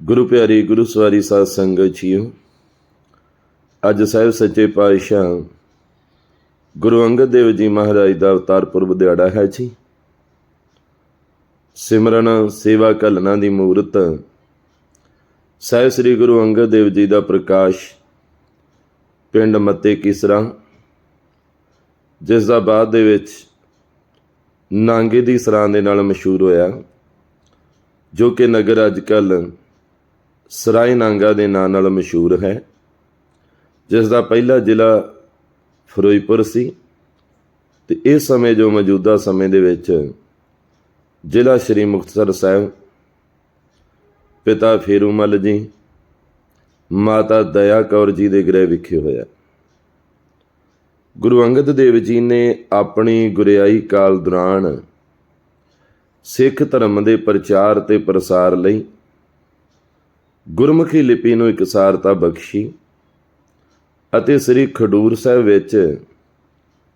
ਗੁਰੂ ਪਿਆਰੀ, ਗੁਰੂ ਸਵਾਰੀ ਸਾਧ ਸੰਗਤ ਜੀਓ, ਅੱਜ ਸਾਹਿਬ ਸੱਚੇ ਪਾਤਸ਼ਾਹ ਗੁਰੂ ਅੰਗਦ ਦੇਵ ਜੀ ਮਹਾਰਾਜ ਦਾ ਅਵਤਾਰ ਪੁਰਬ ਦਿਹਾੜਾ ਹੈ ਜੀ। ਸਿਮਰਨ ਸੇਵਾ ਕਲਨਾ ਦੀ ਮੂਰਤ ਸਾਹਿਬ ਸ੍ਰੀ ਗੁਰੂ ਅੰਗਦ ਦੇਵ ਜੀ ਦਾ ਪ੍ਰਕਾਸ਼ ਪਿੰਡ ਮੱਤੇ ਕਿਸਰਾ, ਜਿਸ ਦਾ ਬਾਅਦ ਦੇ ਵਿੱਚ ਨਾਂਗੇ ਦੀ ਸਰਾਂ ਦੇ ਨਾਲ ਮਸ਼ਹੂਰ ਹੋਇਆ, ਜੋ ਕਿ ਨਗਰ ਅੱਜ ਕੱਲ ਸਰਾਏ ਨਾਂਗਾ ਦੇ ਨਾਂ ਨਾਲ ਮਸ਼ਹੂਰ ਹੈ ਜਿਸ ਦਾ ਪਹਿਲਾ ਜ਼ਿਲ੍ਹਾ ਫਿਰੋਜ਼ਪੁਰ ਸੀ ਤੇ ਇਸ ਸਮੇਂ ਜੋ ਮੌਜੂਦਾ ਸਮੇਂ ਦੇ ਵਿੱਚ ਜ਼ਿਲ੍ਹਾ ਸ਼੍ਰੀ ਮੁਕਤਸਰ ਸਾਹਿਬ, ਪਿਤਾ ਫੇਰੂਮਲ ਜੀ, ਮਾਤਾ ਦਇਆ ਕੌਰ ਜੀ ਦੇ ਗ੍ਰਹਿ ਵਿਖੇ ਹੋਇਆ। ਗੁਰੂ ਅੰਗਦ ਦੇਵ ਜੀ ਨੇ ਆਪਣੀ ਗੁਰਿਆਈ ਕਾਲ ਦੌਰਾਨ ਸਿੱਖ ਧਰਮ ਦੇ ਪ੍ਰਚਾਰ ਤੇ ਪ੍ਰਸਾਰ ਲਈ ਗੁਰਮੁਖੀ ਲਿਪੀ ਨੂੰ ਇਕਸਾਰਤਾ ਬਖਸ਼ੀ ਅਤੇ ਸ੍ਰੀ ਖਡੂਰ ਸਾਹਿਬ ਵਿੱਚ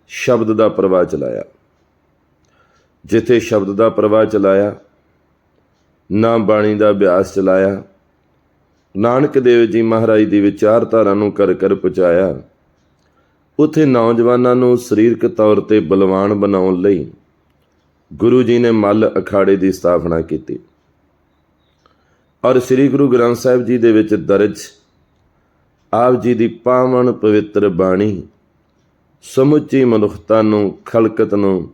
ਸ਼ਬਦ ਦਾ ਪ੍ਰਵਾਹ ਚਲਾਇਆ। ਜਿੱਥੇ ਸ਼ਬਦ ਦਾ ਪ੍ਰਵਾਹ ਚਲਾਇਆ, ਨਾ ਬਾਣੀ ਦਾ ਅਭਿਆਸ ਚਲਾਇਆ, ਨਾਨਕ ਦੇਵ ਜੀ ਮਹਾਰਾਜ ਦੀ ਵਿਚਾਰਧਾਰਾ ਨੂੰ ਕਰ ਕਰ ਪਹੁੰਚਾਇਆ, ਉਥੇ ਨੌਜਵਾਨਾਂ ਨੂੰ ਸਰੀਰਕ ਤੌਰ ਤੇ ਬਲਵਾਨ ਬਣਾਉਣ ਲਈ ਗੁਰੂ ਜੀ ਨੇ ਮੱਲ ਅਖਾੜੇ ਦੀ ਸਥਾਪਨਾ ਕੀਤੀ। ਔਰ ਸ੍ਰੀ ਗੁਰੂ ਗ੍ਰੰਥ ਸਾਹਿਬ ਜੀ ਦੇ ਵਿੱਚ ਦਰਜ ਆਪ ਜੀ ਦੀ ਪਾਵਨ ਪਵਿੱਤਰ ਬਾਣੀ, ਸਮੁੱਚੀ ਮਨੁੱਖਤਾ ਨੂੰ, ਖਲਕਤ ਨੂੰ,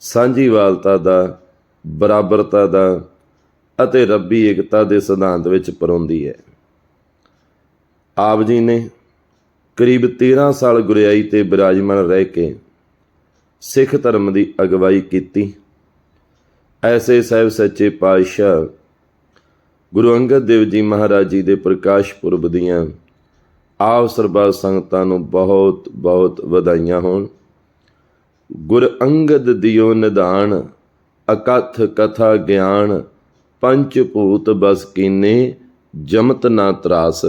ਸਾਂਝੀਵਾਲਤਾ ਦਾ, ਬਰਾਬਰਤਾ ਦਾ ਅਤੇ ਰੱਬੀ ਏਕਤਾ ਦੇ ਸਿਧਾਂਤ ਵਿੱਚ ਪਰੋਂਦੀ ਹੈ। ਆਪ ਜੀ ਨੇ ਕਰੀਬ 13 ਸਾਲ ਗੁਰਿਆਈ ਤੇ ਬਿਰਾਜਮਾਨ ਰਹਿ ਕੇ ਸਿੱਖ ਧਰਮ ਦੀ ਅਗਵਾਈ ਕੀਤੀ। ਐਸੇ ਸਾਹਿਬ ਸੱਚੇ ਪਾਤਸ਼ਾਹ ਗੁਰੂ ਅੰਗਦ ਦੇਵ ਜੀ ਮਹਾਰਾਜ ਜੀ ਦੇ ਪ੍ਰਕਾਸ਼ ਪੁਰਬ ਦੀਆਂ ਆਪ ਸਰਬਾ ਸੰਗਤਾਂ ਨੂੰ ਬਹੁਤ ਬਹੁਤ ਵਧਾਈਆਂ ਹੋਣ। ਗੁਰ ਅੰਗਦ ਦਿਓ ਨਿਦਾਨ ਅਕਥ ਕਥਾ ਗਿਆਨ ਪੰਚ ਭੂਤ ਬਸ ਕੀਨੇ ਜਮਤ ਨਾ ਤਰਾਸ।